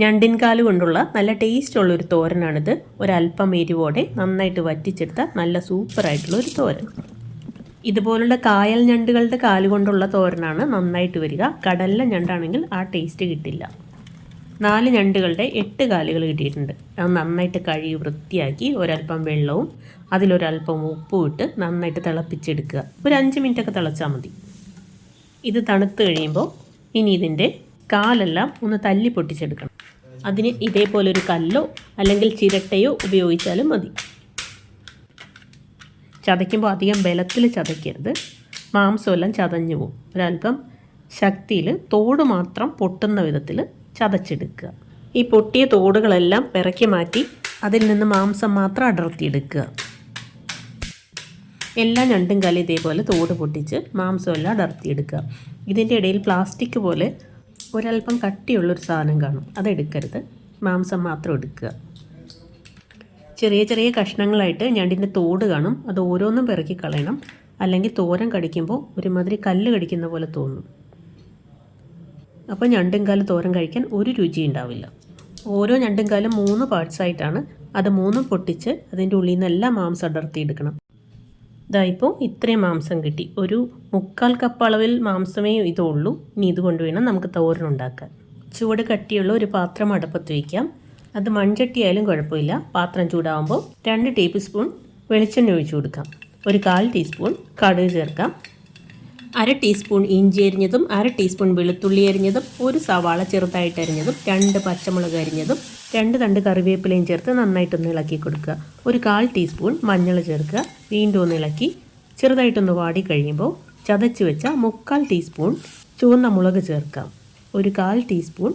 ഞണ്ടിൻകാൽ കൊണ്ടുള്ള നല്ല ടേസ്റ്റ് ഉള്ളൊരു തോരനാണിത്. ഒരല്പം എരിവോടെ നന്നായിട്ട് വറ്റിച്ചെടുത്ത നല്ല സൂപ്പറായിട്ടുള്ള ഒരു തോരൻ. ഇതുപോലുള്ള കായൽ ഞണ്ടുകളുടെ കാൽ കൊണ്ടുള്ള തോരനാണ് നന്നായിട്ട് വരിക. കടലിലെ ഞണ്ടാണെങ്കിൽ ആ ടേസ്റ്റ് കിട്ടില്ല. നാല് ഞണ്ടുകളുടെ എട്ട് കാലുകൾ കിട്ടിയിട്ടുണ്ട്. അത് നന്നായിട്ട് കഴുകി വൃത്തിയാക്കി ഒരല്പം വെള്ളവും അതിലൊരല്പം ഉപ്പും ഇട്ട് നന്നായിട്ട് തിളപ്പിച്ചെടുക്കുക. ഒരു അഞ്ച് മിനിറ്റൊക്കെ തിളച്ചാൽ മതി. ഇത് തണുത്ത് കഴിയുമ്പോൾ ഇനി ഇതിന്റെ കാലെല്ലാം ഒന്ന് തല്ലി പൊട്ടിച്ചെടുക്കണം. അതിന് ഇതേപോലൊരു കല്ലോ അല്ലെങ്കിൽ ചിരട്ടയോ ഉപയോഗിച്ചാലും മതി. ചതയ്ക്കുമ്പോൾ അധികം ബലത്തിൽ ചതയ്ക്കരുത്. മാംസമെല്ലാം ചതഞ്ഞു പോകും. ഒരല്പം ശക്തിയിൽ തോട് മാത്രം പൊട്ടുന്ന വിധത്തിൽ ചതച്ചെടുക്കുക. ഈ പൊട്ടിയ തോടുകളെല്ലാം പിറക്കി മാറ്റി അതിൽ നിന്ന് മാംസം മാത്രം അടർത്തിയെടുക്കുക. എല്ലാം ഞണ്ടും കലി ഇതേപോലെ തോട് പൊട്ടിച്ച് മാംസമെല്ലാം അടർത്തിയെടുക്കുക. ഇതിന്റെ ഇടയിൽ പ്ലാസ്റ്റിക് പോലെ ഒരല്പം കട്ടിയുള്ളൊരു സാധനം കാണും. അതെടുക്കരുത്. മാംസം മാത്രം എടുക്കുക. ചെറിയ ചെറിയ കഷ്ണങ്ങളായിട്ട് ഞണ്ടിന്റെ തോട് കാണും. അത് ഓരോന്നും പിറക്കി കളയണം. അല്ലെങ്കിൽ തോരൻ കടിക്കുമ്പോൾ ഒരുമാതിരി കല്ല് കടിക്കുന്ന പോലെ തോന്നും. അപ്പോൾ ഞണ്ടും കാൽ തോരൻ കഴിക്കാൻ ഒരു രുചി ഉണ്ടാവില്ല. ഓരോ ഞണ്ടും കാലും മൂന്ന് പാർട്സ് ആയിട്ടാണ്. അത് മൂന്നും പൊട്ടിച്ച് അതിന്റെ ഉള്ളിൽ നിന്നെല്ലാം മാംസം അടർത്തിയെടുക്കണം. ഇതാ ഇപ്പോൾ ഇത്രയും മാംസം കിട്ടി. ഒരു മുക്കാൽ കപ്പ് അളവിൽ മാംസമേ ഇതുള്ളൂ. ഇനി ഇതുകൊണ്ട് വേണം നമുക്ക് തോരനുണ്ടാക്കാൻ ചൂട് കട്ടിയുള്ള ഒരു പാത്രം അടുപ്പത്ത് വയ്ക്കാം അത് മൺചട്ടിയായാലും കുഴപ്പമില്ല. പാത്രം ചൂടാകുമ്പോൾ രണ്ട് ടേബിൾ സ്പൂൺ വെളിച്ചെണ്ണ ഒഴിച്ചു കൊടുക്കാം. ഒരു കാൽ ടീസ്പൂൺ കടുക് ചേർക്കാം. അര ടീസ്പൂൺ ഇഞ്ചി അരിഞ്ഞതും അര ടീസ്പൂൺ വെളുത്തുള്ളി അരിഞ്ഞതും ഒരു സവാള ചെറുതായിട്ട് അരിഞ്ഞതും രണ്ട് പച്ചമുളക് അരിഞ്ഞതും രണ്ട് തണ്ട് കറിവേപ്പിലയും ചേർത്ത് നന്നായിട്ടൊന്ന് ഇളക്കി കൊടുക്കുക. ഒരു കാൽ ടീസ്പൂൺ മഞ്ഞൾ ചേർക്കുക. വീണ്ടും ഒന്ന് ഇളക്കി ചെറുതായിട്ടൊന്ന് വാടി കഴിയുമ്പോൾ ചതച്ച് വെച്ച മുക്കാൽ ടീസ്പൂൺ ചുവന്ന മുളക് ചേർക്കാം. ഒരു കാൽ ടീസ്പൂൺ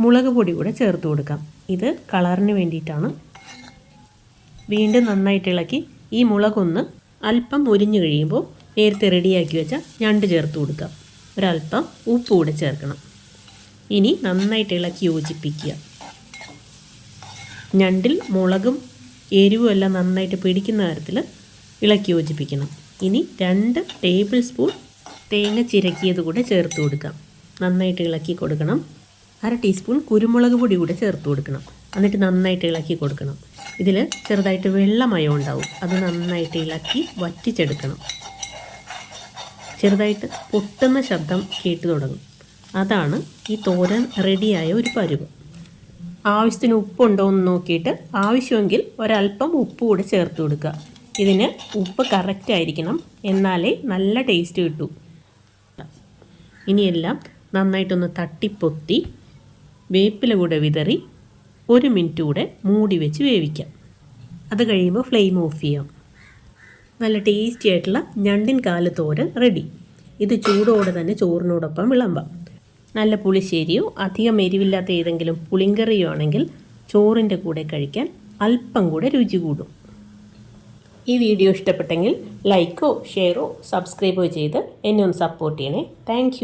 മുളക് പൊടി കൂടെ ചേർത്ത് കൊടുക്കാം. ഇത് കളറിന് വേണ്ടിയിട്ടാണ്. വീണ്ടും നന്നായിട്ട് ഇളക്കി ഈ മുളകൊന്ന് അല്പം മുരിഞ്ഞു കഴിയുമ്പോൾ നേരത്തെ റെഡിയാക്കി വെച്ച ഞണ്ട് ചേർത്ത് കൊടുക്കാം. ഒരല്പം ഉപ്പ് കൂടെ ചേർക്കണം. ഇനി നന്നായിട്ട് ഇളക്കി യോജിപ്പിക്കുക. ഞണ്ടിൽ മുളകും എരിവും എല്ലാം നന്നായിട്ട് പിടിക്കുന്ന തരത്തിൽ ഇളക്കി യോജിപ്പിക്കണം. ഇനി രണ്ട് ടേബിൾ സ്പൂൺ തേങ്ങ ചിരക്കിയത് കൂടെ ചേർത്ത് കൊടുക്കാം. നന്നായിട്ട് ഇളക്കി കൊടുക്കണം. അര ടീസ്പൂൺ കുരുമുളക് പൊടി കൂടെ ചേർത്ത് കൊടുക്കണം. എന്നിട്ട് നന്നായിട്ട് ഇളക്കി കൊടുക്കണം. ഇതിൽ ചെറുതായിട്ട് വെള്ളമയം ഉണ്ടാവും. അത് നന്നായിട്ട് ഇളക്കി വറ്റിച്ചെടുക്കണം. ചെറുതായിട്ട് പൊട്ടുന്ന ശബ്ദം കേട്ടു തുടങ്ങും. അതാണ് ഈ തോരൻ റെഡിയായ ഒരു പരുവം. ആവശ്യത്തിന് ഉപ്പുണ്ടോ എന്ന് നോക്കിയിട്ട് ആവശ്യമെങ്കിൽ ഒരല്പം ഉപ്പ് കൂടെ ചേർത്ത് കൊടുക്കുക. ഇതിന് ഉപ്പ് കറക്റ്റ് ആയിരിക്കണം. എന്നാലേ നല്ല ടേസ്റ്റ് കിട്ടൂ. ഇനിയെല്ലാം നന്നായിട്ടൊന്ന് തട്ടിപ്പൊത്തി വേപ്പില കൂടെ വിതറി ഒരു മിനിറ്റ് കൂടെ മൂടി വെച്ച് വേവിക്കാം. അത് കഴിയുമ്പോൾ ഫ്ലെയിം ഓഫ് ചെയ്യാം. നല്ല ടേസ്റ്റി ആയിട്ടുള്ള ഞണ്ടിൻ കാൽ തോരൻ റെഡി ഇത് ചൂടോടെ തന്നെ ചോറിനോടൊപ്പം വിളമ്പാം. നല്ല പുളിശ്ശേരിയോ അധികം എരിവില്ലാത്ത ഏതെങ്കിലും പുളിങ്കറിയോ ആണെങ്കിൽ ചോറിന്റെ കൂടെ കഴിക്കാൻ അല്പം കൂടെ രുചി കൂടും. ഈ വീഡിയോ ഇഷ്ടപ്പെട്ടെങ്കിൽ ലൈക്കോ ഷെയറോ സബ്സ്ക്രൈബോ ചെയ്ത് എന്നെ ഒന്ന് സപ്പോർട്ട് ചെയ്യണേ. താങ്ക്